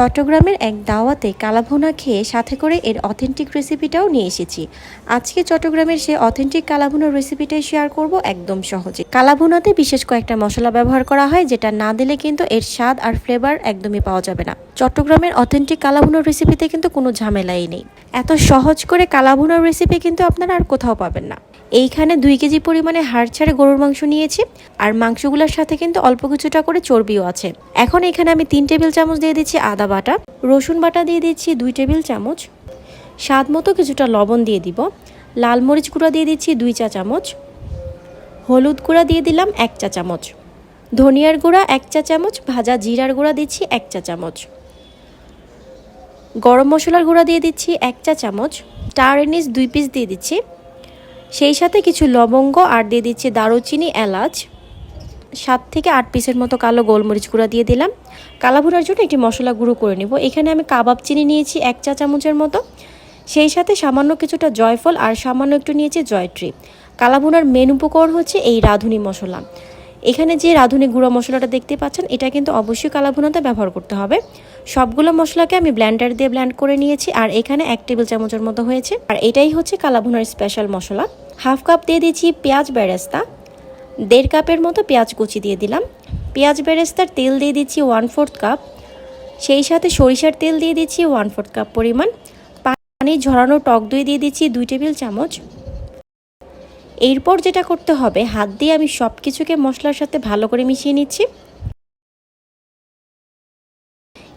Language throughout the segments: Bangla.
চট্টগ্রামের এক দাওয়াতে কালাভুনা খেয়ে সাথে করে এর অথেন্টিক রেসিপিটাও নিয়ে এসেছি। আজকে চট্টগ্রামের সেই অথেন্টিক কালাভুনার রেসিপিটাই শেয়ার করব একদম সহজে। কালাভুনাতে বিশেষ কয়েকটা মশলা ব্যবহার করা হয়, যেটা না দিলে কিন্তু এর স্বাদ আর ফ্লেভার একদমই পাওয়া যাবে না। চট্টগ্রামের অথেন্টিক কালাভুনার রেসিপিতে কিন্তু কোনো ঝামেলাই নেই। এত সহজ করে কালাভুনার রেসিপি কিন্তু আপনারা আর কোথাও পাবেন না। এইখানে দুই কেজি পরিমাণে হাড় ছাড়ে গরুর মাংস নিয়েছি, আর মাংসগুলোর সাথে কিন্তু অল্প কিছুটা করে চর্বিও আছে। এখন এখানে আমি তিন টেবিল চামচ দিয়ে দিচ্ছি আদা বাটা, রসুন বাটা দিয়ে দিচ্ছি দুই টেবিল চামচ, স্বাদ মতো কিছুটা লবণ দিয়ে দিব, লাল মরিচ গুঁড়া দিয়ে দিচ্ছি দুই চা চামচ, হলুদ গুঁড়া দিয়ে দিলাম এক চা চামচ, ধনিয়ার গুঁড়া এক চা চামচ, ভাজা জিরার গুঁড়া দিচ্ছি এক চা চামচ, গরম মশলার গুঁড়া দিয়ে দিচ্ছি এক চা চামচ স্টার এনিস দুই পিস দিয়ে দিচ্ছি। সেই সাথে কিছু লবঙ্গ আর দিয়ে দিচ্ছি দারুচিনি এলাচ। সাত থেকে আট পিসের মতো কালো গোলমরিচ গুঁড়া দিয়ে দিলাম। কালাভুনার জন্য একটি মশলা গুঁড়ো করে নেব। এখানে আমি কাবাব চিনি নিয়েছি এক চা চামচের মতো। সেই সাথে সামান্য কিছুটা জয়ফল আর সামান্য একটু নিয়েছি জয়ট্রি কালাভুনার মেন উপকরণ হচ্ছে এই রাঁধুনি মশলা। এখানে যে রাঁধুনি গুঁড়ো মশলাটা দেখতে পাচ্ছেন, এটা কিন্তু অবশ্যই কালাভুনাতে ব্যবহার করতে হবে। সবগুলো মশলাকে আমি ব্ল্যান্ডার দিয়ে ব্ল্যান্ড করে নিয়েছি আর এখানে এক টেবিল চামচের মতো হয়েছে। আর এটাই হচ্ছে কালাভুনার স্পেশাল মশলা। হাফ কাপ দিয়ে দিয়েছি পেঁয়াজ বেরেস্তা। দেড় কাপের মতো পেঁয়াজ কুচি দিয়ে দিলাম। পেঁয়াজ বেরেস্তার তেল দিয়ে দিচ্ছি ওয়ান ফোর্থ কাপ সেই সাথে সরিষার তেল দিয়ে দিচ্ছি ওয়ান ফোর্থ কাপ পরিমাণ। পানি ঝরানো টক দই দিয়ে দিচ্ছি দুই টেবিল চামচ। এরপর যেটা করতে হবে, হাত দিয়ে আমি সব কিছুকে মশলার সাথে ভালো করে মিশিয়ে নিচ্ছি।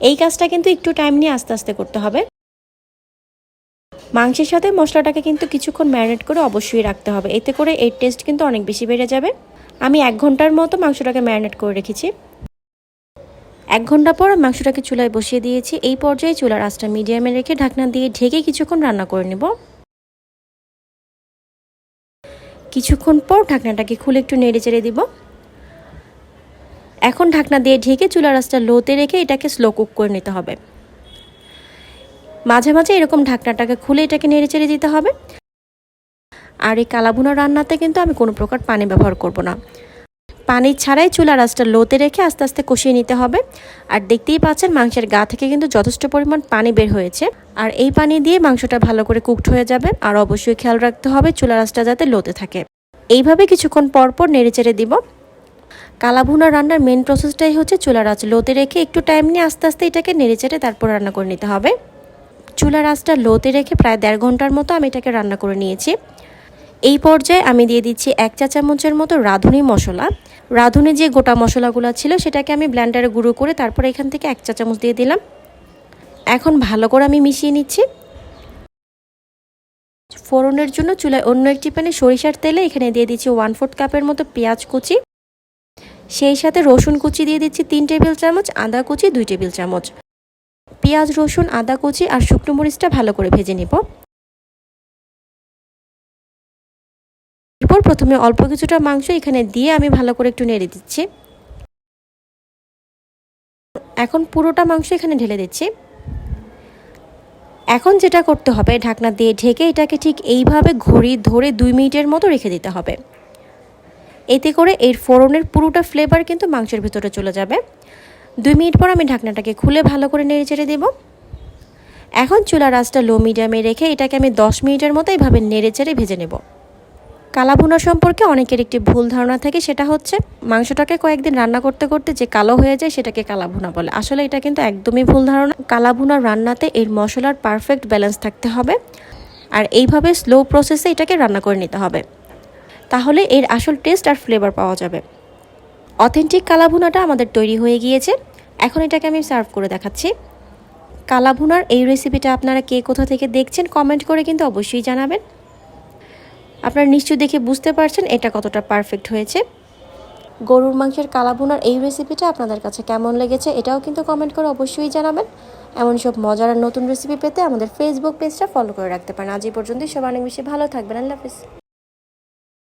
এই কাজটা কিন্তু একটু টাইম নিয়ে আস্তে আস্তে করতে হবে। মাংসের সাথে মশলাটাকে কিন্তু কিছুক্ষণ ম্যারিনেট করে অবশ্যই রাখতে হবে। এতে করে এর টেস্ট কিন্তু অনেক বেশি বেড়ে যাবে। আমি এক ঘণ্টার মতো মাংসটাকে ম্যারিনেট করে রেখেছি। এক ঘণ্টা পর মাংসটাকে চুলায় বসিয়ে দিয়েছি। এই পর্যায়ে চুলার আঁচটা মিডিয়ামে রেখে ঢাকনা দিয়ে ঢেকে কিছুক্ষণ রান্না করে নেব। কিছুক্ষণ পর ঢাকনাটাকে খুলে একটু নেড়ে চেড়ে দিব। এখন ঢাকনা দিয়ে ঢেকে চুলার আঁচটা লোতে রেখে এটাকে স্লো কুক করে নিতে হবে। মাঝে মাঝে এরকম ঢাকনাটাকে খুলে এটাকে নেড়ে চেড়ে দিতে হবে। আর এই কালাভুনা রান্নাতে কিন্তু আমি কোনো প্রকার পানি ব্যবহার করব না। পানি ছাড়াই চুলার আঁচটা লোতে রেখে আস্তে আস্তে কষিয়ে নিতে হবে। আর দেখতেই পাচ্ছেন মাংসের গা থেকে কিন্তু যথেষ্ট পরিমাণ পানি বের হয়েছে। আর এই পানি দিয়ে মাংসটা ভালো করে কুকড হয়ে যাবে। আর অবশ্যই খেয়াল রাখতে হবে চুলার আঁচটা যাতে লোতে থাকে। এইভাবে কিছুক্ষণ পর পর নেড়ে চেড়ে দিব। কালাভুনা রান্নার মেন প্রসেসটাই হচ্ছে চুলার আঁচ লোতে রেখে একটু টাইম নিয়ে আস্তে আস্তে এটাকে নেড়ে চেড়ে তারপর রান্না করে নিতে হবে। চুলার আঁচটা লোতে রেখে প্রায় দেড় ঘণ্টার মতো আমি এটাকে রান্না করে নিয়েছি। এই পর্যায়ে আমি দিয়ে দিচ্ছি এক চা চামচের মতো রাঁধুনি মশলা। রাঁধুনি যে গোটা মশলাগুলো ছিল সেটাকে আমি ব্ল্যান্ডারে গুঁড়ো করে তারপর এখান থেকে এক চা চামচ দিয়ে দিলাম। এখন ভালো করে আমি মিশিয়ে নিচ্ছি। ফোড়নের জন্য চুলায় অন্য একটি প্যানে সরিষার তেলে এখানে দিয়ে দিচ্ছি ওয়ান ফোর্থ কাপের মতো পেঁয়াজ কুচি। সেই সাথে রসুন কুচি দিয়ে দিচ্ছি তিন টেবিল চামচ, আদা কুচি দুই টেবিল চামচ। পেঁয়াজ, রসুন, আদা, কুচি আর শুকনো মরিচটা ভালো করে ভেজে নিব। এরপর প্রথমে অল্প কিছুটা মাংস এখানে দিয়ে আমি ভালো করে একটু নেড়ে দিচ্ছি। এখন পুরোটা মাংস এখানে ঢেলে দিচ্ছি। এখন যেটা করতে হবে, ঢাকনা দিয়ে ঢেকে এটাকে ঠিক এইভাবে ঘড়ি ধরে দুই মিনিটের মতো রেখে দিতে হবে। এতে করে এর ফোড়নের পুরোটা ফ্লেভার কিন্তু মাংসের ভিতরে চলে যাবে। দুই মিনিট পর আমি ঢাকনাটাকে খুলে ভালো করে নেড়ে চেড়ে দেবো। এখন চুলার আঁচটা লো মিডিয়ামে রেখে এটাকে আমি দশ মিনিটের মতো এইভাবে নেড়ে চেড়ে ভেজে নেব। কালাভুনা সম্পর্কে অনেকের একটি ভুল ধারণা থাকে, সেটা হচ্ছে মাংসটাকে কয়েকদিন রান্না করতে করতে যে কালো হয়ে যায়, সেটাকে কালাভুনা বলে। আসলে এটা কিন্তু একদমই ভুল ধারণা। কালাভুনা রান্নাতে এর মশলার পারফেক্ট ব্যালেন্স থাকতে হবে আর এইভাবে স্লো প্রসেসে এটাকে রান্না করে নিতে হবে। তাহলে এর আসল টেস্ট আর ফ্লেভার পাওয়া যাবে। অথেন্টিক কালাভুনাটা আমাদের তৈরি হয়ে গিয়েছে। এখন এটাকে আমি সার্ভ করে দেখাচ্ছি। কালাভুনার এই রেসিপিটা আপনারা কে কোথা থেকে দেখছেন কমেন্ট করে কিন্তু অবশ্যই জানাবেন। আপনারা নিশ্চয়ই দেখে বুঝতে পারছেন এটা কতটা পারফেক্ট হয়েছে। গরুর মাংসের কালাভুনার এই রেসিপিটা আপনাদের কাছে কেমন লেগেছে এটাও কিন্তু কমেন্ট করে অবশ্যই জানাবেন। এমন সব মজার নতুন রেসিপি পেতে আমাদের ফেসবুক পেজটা ফলো করে রাখতে পারেন। আজ এই পর্যন্তই সব অনেক বেশি ভালো থাকবেন। আল্লাহ হাফিজ।